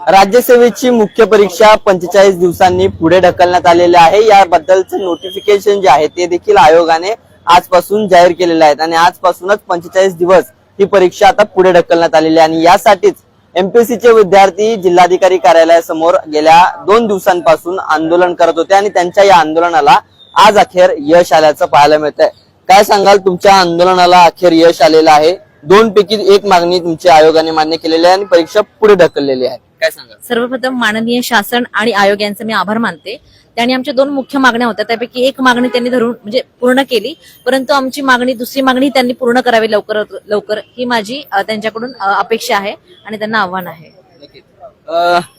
राज्यसेवेची मुख्य परीक्षा पंचेचाळीस दिवसांनी पुढे ढकलण्यात आलेली आहे. याबद्दलचं नोटिफिकेशन जे आहे ते देखील आयोगाने आजपासून जाहीर केलेलं आहे. आणि आजपासूनच पंचेचाळीस दिवस ही परीक्षा आता पुढे ढकलण्यात आलेली आहे. आणि यासाठीच एमपीएससीचे विद्यार्थी जिल्हाधिकारी कार्यालयासमोर गेल्या दोन दिवसांपासून आंदोलन करत होते आणि त्यांच्या या आंदोलनाला आज अखेर यश आल्याचं पाहायला मिळत आहे काय सांगाल? तुमच्या आंदोलनाला अखेर यश आलेलं आहे. दोन पैकी एक मागणी तुमच्या आयोगाने मान्य केलेली आहे आणि परीक्षा पुढे ढकललेली आहे. काय सांगाल? सर्वप्रथम माननीय शासन आणि आयोग यांचे मी आभार मानते. त्यांनी आमच्या दोन मुख्य मागण्या होत्या. त्यापैकी एक मागणी त्यांनी धरून म्हणजे पूर्ण केली. परंतु आमची मागणी दुसरी मागणी त्यांनी पूर्ण करावी लवकर लवकर. ही माझी त्यांच्याकडून अपेक्षा आहे आणि त्यांना आव्हान आहे.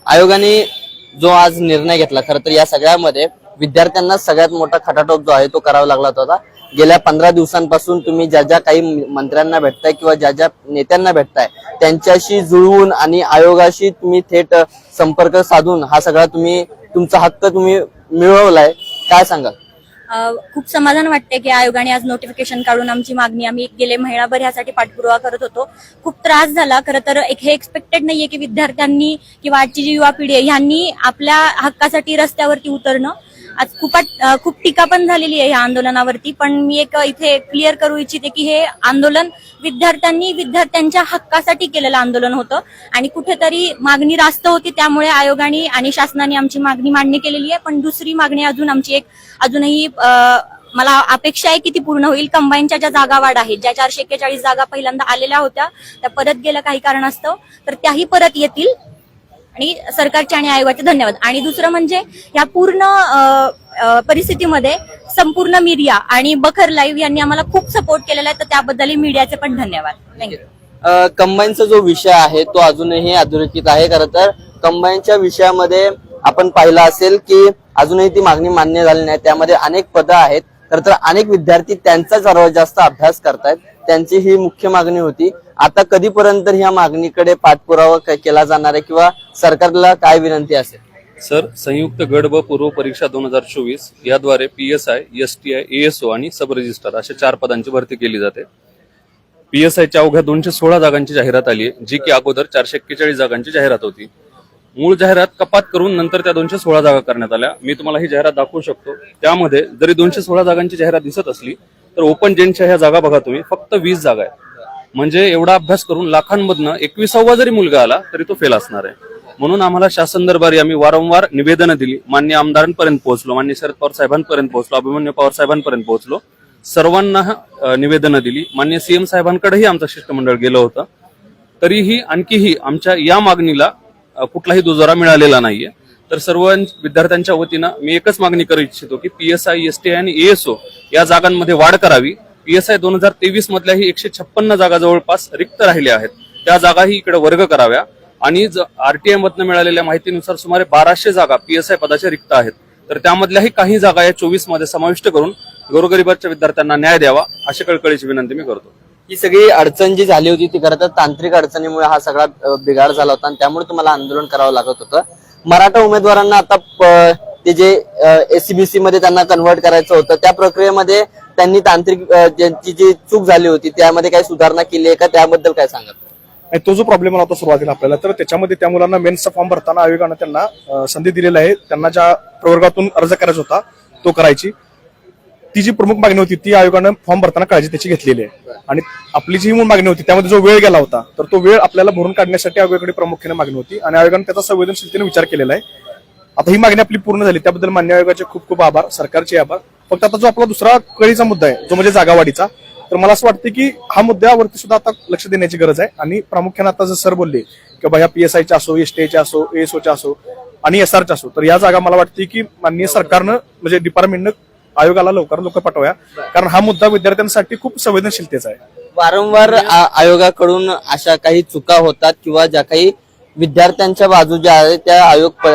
आयोगाने जो आज निर्णय घेतला खरं तर या सगळ्यामध्ये विद्यार्थ्यांना सगळ्यात मोठा खटाटोप जो आहे तो करावा लागला होता. गेल्या पंधरा दिवसांपासून तुम्ही ज्या ज्या काही मंत्र्यांना भेटताय किंवा ज्या ज्या नेत्यांना भेटताय त्यांच्याशी जुळवून आणि आयोगाशी तुम्ही थेट संपर्क साधून हा सगळा तुम्ही तुमचा हक्क तुम्ही मिळवलाय. काय सांगाल? खूप समाधान वाटते की आयोगाने आज नोटिफिकेशन काढून आमची मागणी आम्ही गेले महिनाभर ह्यासाठी पाठपुरावा करत होतो. खूप त्रास झाला खरं तर एक हे एक्सपेक्टेड नाहीये की विद्यार्थ्यांनी किंवा आजची जी युवा पिढी आहे ह्यांनी आपल्या हक्कासाठी रस्त्यावरती उतरणं. आज खूप खूप टीका पण झालेली आहे या आंदोलनावरती. पण मी एक इथे क्लिअर करू इच्छिते की हे आंदोलन विद्यार्थ्यांनी विद्यार्थ्यांच्या हक्कासाठी केलेलं आंदोलन होतं. आणि कुठेतरी मागणी रास्त होती त्यामुळे आयोगाने आणि शासनाने आमची मागणी मान्य केलेली आहे. पण दुसरी मागणी अजून आमची एक अजूनही मला अपेक्षा आहे की ती पूर्ण होईल. कंबाईनच्या ज्या जागा वाढ आहेत ज्या चारशे एक्केचाळीस जागा पहिल्यांदा आलेल्या होत्या त्या परत गेल्या काही कारणास्तव तर त्याही परत येतील. आणि सरकारचे आणि आयोगाचे धन्यवाद. आणि दुसरं म्हणजे या पूर्ण परिस्थितीमध्ये संपूर्ण मीडिया आणि बखर लाईव्ह यांनी आम्हाला खूप सपोर्ट केलेला आहे. तर त्याबद्दल मीडियाचे पण धन्यवाद. थँक्यू कंबाईनचा जो विषय आहे तो अजूनही अधोरेखित आहे. खरं तर कंबाईनच्या विषयामध्ये आपण पाहिलं असेल की अजूनही ती मागणी मान्य झाली नाही. त्यामध्ये अनेक पदं आहेत. खरं तर अनेक विद्यार्थी त्यांचा सर्वात जास्त अभ्यास करतायत. त्यांची ही मुख्य मागणी होती. आता कधीपर्यंत ह्या मागणीकडे पाठपुरावा केला जाणार आहे किंवा सरकारला काय विनंती असेल? सर संयुक्त गड व पूर्व परीक्षा दोन हजार चोवीस याद्वारे P S I S T I ASO आणि सब रजिस्टर अशा चार पदांची भरती केली जाते. पी एस आयच्या अवघ्या दोनशे सोळा जागांची जाहिरात आली आहे जी की अगोदर चारशे एक्केचाळीस जागांची जाहिरात होती. मूळ जाहिरात कपात करून नंतर त्या दोनशे सोळा जागा करण्यात आल्या. मी तुम्हाला ही जाहिरात दाखवू शकतो. त्यामध्ये जरी दोनशे सोळा जागांची जाहिरात दिसत असली तर ओपन जेनच्या ह्या जागा बघा तुम्ही फक्त वीस जागा आहेत. म्हणजे एवढा अभ्यास करून लाखांमधनं एकविसावा जरी मुलगा आला तरी तो फेल असणार आहे. म्हणून आम्हाला शासन दरबारी आम्ही वारंवार निवेदनं दिली मान्य आमदारांपर्यंत पोहोचलो मान्य शरद पवार साहेबांपर्यंत पोहोचलो अभिमन्यू पवार साहेबांपर्यंत पोहोचलो. सर्वांना निवेदनं दिली. मान्य सीएम साहेबांकडेही आमचं शिष्टमंडळ गेलं होतं. तरीही आणखीही आमच्या या मागणीला कुठलाही दुजोरा मिळालेला नाहीये. तर सर्व विद्यार्थ्यांच्या वतीनं मी एकच मागणी करू इच्छितो की P S I S T I आणि एएसओ या जागांमध्ये वाढ करावी. पी एस आय दोन हजार तेवीस मधल्याही एकशे छप्पन्न जागा जवळपास रिक्त राहिल्या आहेत. त्या जागाही इकडे वर्ग कराव्या. आणि आरटीआय मधनं मिळालेल्या माहितीनुसार सुमारे बाराशे जागा पी एस आय पदाच्या रिक्त आहेत. तर त्यामधल्याही काही जागा या चोवीसमध्ये समाविष्ट करून गोरगरिबाच्या विद्यार्थ्यांना न्याय द्यावा अशी कळकळीची विनंती मी करतो. ही सगळी अडचण जी झाली होती ती खरं तर तांत्रिक अडचणीमुळे हा सगळा बिघाड झाला होता आणि त्यामुळे तुम्हाला आंदोलन करावं लागत होतं. मराठा उमेदवारांना आता ते जे एसीबीसी मध्ये त्यांना कन्व्हर्ट करायचं होतं त्या प्रक्रियेमध्ये त्यांनी तांत्रिक ज्यांची जी चूक झाली होती त्यामध्ये काही सुधारणा केली आहे का? त्याबद्दल काय सांगत आणि तो जो प्रॉब्लेम आला होता सुरुवातीला आपल्याला तर त्याच्यामध्ये त्या मुलांना मेन्सचा फॉर्म भरताना आयोगानं त्यांना संधी दिलेली आहे. त्यांना ज्या प्रवर्गातून अर्ज करायचा होता तो करायची. ती जी प्रमुख मागणी होती ती आयोगानं फॉर्म भरताना काळजी त्याची घेतलेली आहे. आणि आपली जी मूळ मागणी होती त्यामध्ये जो वेळ गेला होता तर तो वेळ आपल्याला भरून काढण्यासाठी आयोगाकडे प्रामुख्याने मागणी होती आणि आयोगाने त्याचा संवेदनशीलतेने विचार केलेला आहे. आता ही मागणी आपली पूर्ण झाली त्याबद्दल मान्य आयोगाचे खूप खूप आभार सरकारचे आभार. फक्त आता जो आपला दुसरा कळीचा मुद्दा आहे जो म्हणजे जागावाढीचा तर मला असं वाटतं की हा मुद्द्यावरती सुद्धा आता लक्ष देण्याची गरज आहे. आणि प्रामुख्याने आता जर सर बोलले की बाबा ह्या पी एस आयच्या असो एस टी आयच्या असो एएसओच्या असो आणि एस आरच्या असो तर या जागा मला वाटते की माननीय सरकारनं म्हणजे डिपार्टमेंटनं आयोगाला लवकर लवकर पाठवूया. कारण हा मुद्दा विद्यार्थ्यांसाठी खूप संवेदनशीलतेचा आहे. वारंवार आयोगाकडून अशा काही चुका होतात किंवा ज्या काही विद्यार्थ्यांच्या बाजू ज्या आहेत त्या आयोग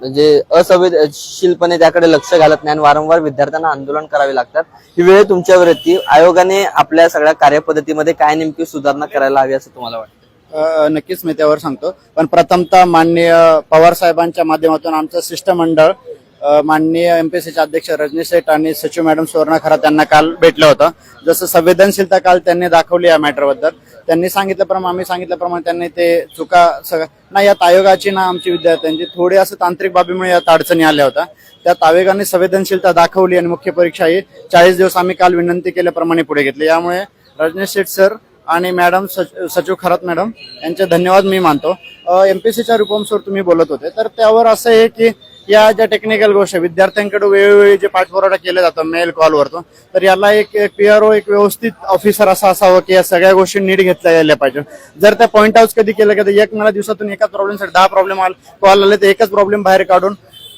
म्हणजे असंवेदनशीलपणे त्याकडे लक्ष घालत नाही आणि वारंवार विद्यार्थ्यांना आंदोलन करावे लागतात. ही वेळ तुमच्यावर येते. आयोगाने आपल्या सगळ्या कार्यपद्धतीमध्ये काय नेमकी सुधारणा करायला हवी असं तुम्हाला वाटतं? नक्कीच मी त्यावर सांगतो. पण प्रथमतः माननीय पवार साहेबांच्या माध्यमातून आमचं शिष्टमंडळ अ, माननीय एमपीएससीचे अध्यक्ष रजनीश शेठ आणि सचिव मॅडम सुवर्णा खरात त्यांना काल भेटलं होतं. जसं संवेदनशीलता काल त्यांनी दाखवली या मॅटरबद्दल त्यांनी सांगितल्याप्रमाणे आम्ही सांगितल्याप्रमाणे त्यांनी ते चुका सगळ्या ना यात आयोगाची ना आमची विद्यार्थ्यांची. थोडी असं तांत्रिक बाबीमुळे यात अडचणी आल्या होत्या. त्यात आयोगाने संवेदनशीलता दाखवली आणि मुख्य परीक्षा ही चाळीस दिवस आम्ही काल विनंती केल्याप्रमाणे पुढे घेतली. यामुळे रजनीश शेठ सर आणि मॅडम सच- सचिव खरात मॅडम यांचे धन्यवाद मी मानतो. एमपीसीच्या रिफॉर्म्सवर तुम्ही बोलत होते. तर त्यावर असं आहे की या ज्या टेक्निकल गोष्टी आहेत, विद्यार्थ्यांकडे वेळोवेळी जे पाठपुरावा केला जातो मेल कॉलवरतो तर याला एक पीआरओ एक व्यवस्थित ऑफिसर असा असावं की या सगळ्या गोष्टी नीट घेतल्या गेल्या पाहिजे. जर त्या पॉईंट आउट कधी केलं की एक मला दिवसातून एकाच प्रॉब्लेमसाठी दहा प्रॉब्लेम कॉल आले तर एकच प्रॉब्लेम बाहेर काढून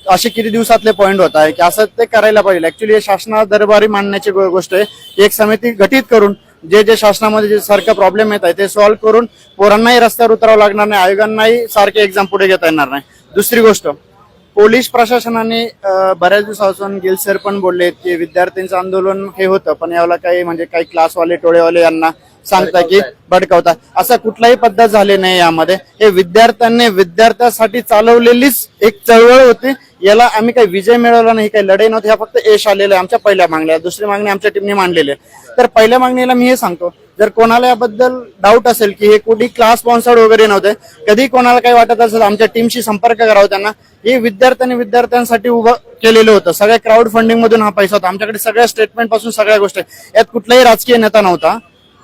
असे किती दिवसातले पॉईंट होत आहे की असं ते करायला पाहिजे. ऍक्च्युली शासना दरबारी मांडण्याची गो- गोष्ट आहे. एक समिती गठीत करून जे जे शासनामध्ये जे सारखं प्रॉब्लेम येत आहे ते सॉल्व्ह करून पोरांनाही रस्त्यावर उतरावं लागणार नाही आयोगांनाही सारखे एक्झाम पुढे घेता येणार नाही. दुसरी गोष्ट पोलीस प्रशासनाने बऱ्याच दिवसापासून गिल सर पण बोलले की विद्यार्थ्यांचं आंदोलन हे होतं पण याला काही म्हणजे काही क्लासवाले टोळेवाले यांना सांगता की भडकवतात असं कुठलाही पद्धत झाली नाही यामध्ये. हे विद्यार्थ्यांनी विद्यार्थ्यासाठी चालवलेलीच एक चळवळ होती. याला आम्ही काही विजय मिळवला नाही काही लढाई नव्हती. ह्या फक्त यश आलेलं आहे आमच्या पहिल्या मागण्या. दुसरी मागणी आमच्या टीमने मांडलेली आहे. तर पहिल्या मागणीला मी हे सांगतो जर कोणाला याबद्दल डाऊट असेल की हे कुठे क्लास स्पॉन्सर्ड वगैरे नव्हते कधी कोणाला काही वाटत असेल आमच्या टीमशी संपर्क करावा त्यांना हे विद्यार्थ्यांनी विद्यार्थ्यांसाठी उभं केलेलं होतं. सगळ्या क्राऊड फंडिंग मधून हा पैसा होता. आमच्याकडे सगळ्या स्टेटमेंटपासून सगळ्या गोष्टी. यात कुठलाही राजकीय नेता नव्हता.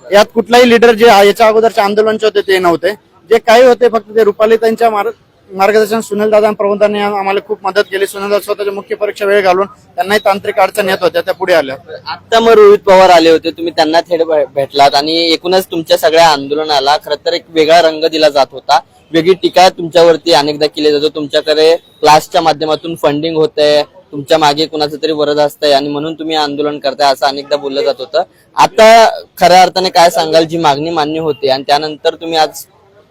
यात कुठलाही लिडर जे याच्या अगोदरचे आंदोलनचे होते ते नव्हते. जे काही होते फक्त ते रुपाली त्यांच्या मार्ग मार्गदर्शन सुनील दादा प्रबंधांनी आम्हाला खूप मदत केली. सुनील दादा स्वतःच्या मुख्य परीक्षा वेळ घालून त्यांनाही तांत्रिक अडचण येत होत्या त्या पुढे आल्या. आता मग रोहित पवार आले होते तुम्ही त्यांना थेट भेटलात आणि एकूणच तुमच्या सगळ्या आंदोलनाला खरं तर एक वेगळा रंग दिला जात होता. वेगळी टीका तुमच्यावरती अनेकदा केली जातो. तुमच्याकडे क्लासच्या माध्यमातून फंडिंग होतंय तुमच्या मागे कुणाचं तरी वरद असतंय आणि म्हणून तुम्ही आंदोलन करताय असं अनेकदा बोललं जात होतं. आता खऱ्या अर्थाने काय सांगाल जी मागणी मान्य होती आणि त्यानंतर तुम्ही आज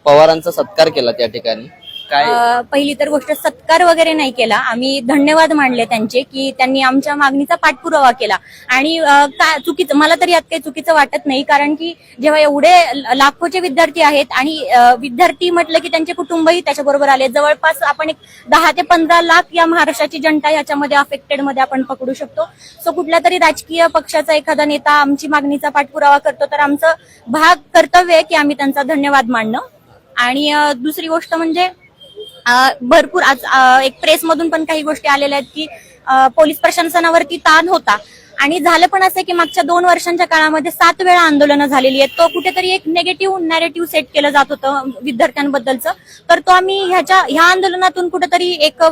पवारांचा सत्कार केला त्या ठिकाणी. काय? पहिली तर गोष्ट सत्कार वगैरे नाही केला. आम्ही धन्यवाद मानले त्यांचे की त्यांनी आमच्या मागणीचा पाठपुरावा केला. आणि का चुकीचं मला तर यात काही चुकीचं वाटत नाही कारण की जेव्हा एवढे लाखोचे विद्यार्थी आहेत आणि विद्यार्थी म्हटलं की त्यांचे कुटुंबही त्याच्याबरोबर आले. जवळपास आपण एक दहा ते पंधरा लाख या महाराष्ट्राची जनता याच्यामध्ये अफेक्टेडमध्ये आपण पकडू शकतो. सो कुठल्या तरी राजकीय पक्षाचा एखादा नेता आमची मागणीचा पाठपुरावा करतो तर आमचं भाग कर्तव्य आहे की आम्ही त्यांचा धन्यवाद मानणं. आणि दुसरी गोष्ट म्हणजे भरपूर आज एक प्रेसमधून पण काही गोष्टी आलेल्या आहेत की पोलीस प्रशासनावरती ताण होता. आणि झालं पण असं की मागच्या दोन वर्षांच्या काळामध्ये सात वेळा आंदोलनं झालेली आहेत. तो कुठेतरी एक नेगेटिव्ह नॅरेटिव्ह सेट केलं जात होतं विद्यार्थ्यांबद्दलचं. तर तो आम्ही ह्याच्या ह्या आंदोलनातून कुठेतरी एक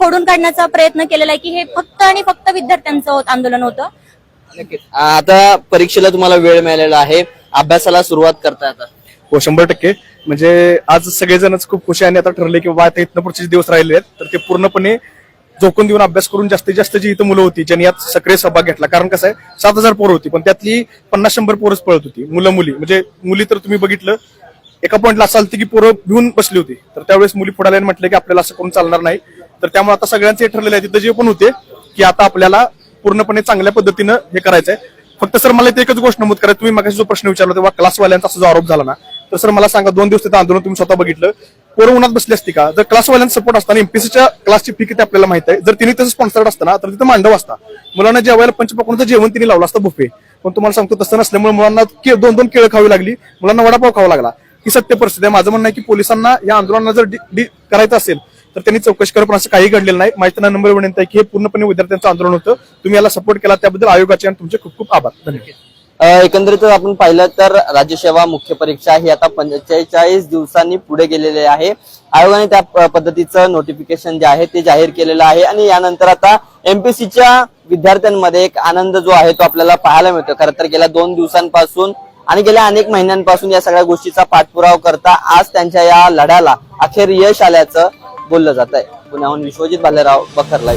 खोडून काढण्याचा प्रयत्न केलेला आहे की हे फक्त आणि फक्त विद्यार्थ्यांचं आंदोलन होतं. आता परीक्षेला तुम्हाला वेळ मिळालेला आहे. अभ्यासाला सुरुवात करता आता. हो शंभर टक्के. म्हणजे आज सगळेजणच खूप खुशी आणि आता ठरले की बाबा आता इथनं पुढचे दिवस राहिले आहेत तर ते पूर्णपणे झोकून देऊन अभ्यास करून जास्तीत जास्त जी इथं मुलं होती ज्यांनी यात सक्रिय सहभाग घेतला. कारण कसं आहे सात हजार पोरं होती पण त्यातली पन्नास शंभर पोरच पळत होती मुलं मुली. म्हणजे मुली तर तुम्ही बघितलं एका पॉईंटला असं आलती की पोरं भिवून बसली होती. तर त्यावेळेस मुली पुढे म्हटलं की आपल्याला असं करून चालणार नाही. तर त्यामुळे आता सगळ्यांचे ठरलेलं आहे तिथं जे पण होते की आता आपल्याला पूर्णपणे चांगल्या पद्धतीनं हे करायचंय. फक्त सर मला इथे एकच गोष्ट नमूद करायचं तुम्ही मागाशी जो प्रश्न विचारला तेव्हा क्लासवाल्यांचा असा जो आरोप झाला ना तर सर मला सांगा दोन दिवस तिथं आंदोलन तुम्ही स्वतः बघितलं. पोरं उन्हात बसली असती का? जर क्लासवाल्यांचा सपोर्ट असताना एमपीसीच्या क्लासची फी किती आपल्याला माहिती आहे? जर तिने तसं स्पॉन्सर्ड असताना तर तिथं मांडव असता. मुलांना जेवायला पंचपक्वानाचं जेवण तिने लावलं असतं बुफे पण तुम्हाला सांगतो तसं नसल्यामुळे मुलांना दोन दोन केळं खावी लागली. मुलांना वडापाव खावा लागला. ही सत्य परिस्थिती आहे. माझं म्हणणं आहे की पोलिसांना या आंदोलनाला जर डी करायचं असेल तर त्यांनी चौकशी करा पण असं काही घडलेलं नाही. माहिती नंबर विनंती आहे की हे पूर्णपणे विद्यार्थ्यांचं आंदोलन होतं. तुम्ही याला सपोर्ट केला त्याबद्दल आयोगाचे आणि तुमचे खूप खूप आभार. धन्यवाद. एकंदरीत आपण पाहिलं तर राज्यसेवा मुख्य परीक्षा ही आता पंचेचाळीस दिवसांनी पुढे गेलेली आहे. आयोगाने त्या पद्धतीचं नोटिफिकेशन जे आहे ते जाहीर केलेलं आहे. आणि यानंतर आता एमपीसीच्या विद्यार्थ्यांमध्ये एक आनंद जो आहे तो आपल्याला पाहायला मिळतो. खरं तर गेल्या दोन दिवसांपासून आणि गेल्या अनेक महिन्यांपासून या सगळ्या गोष्टीचा पाठपुरावा करता आज त्यांच्या या लढ्याला अखेर यश आल्याचं बोललं जात आहे पुण्याहून विश्वजित भालेराव बखरलाय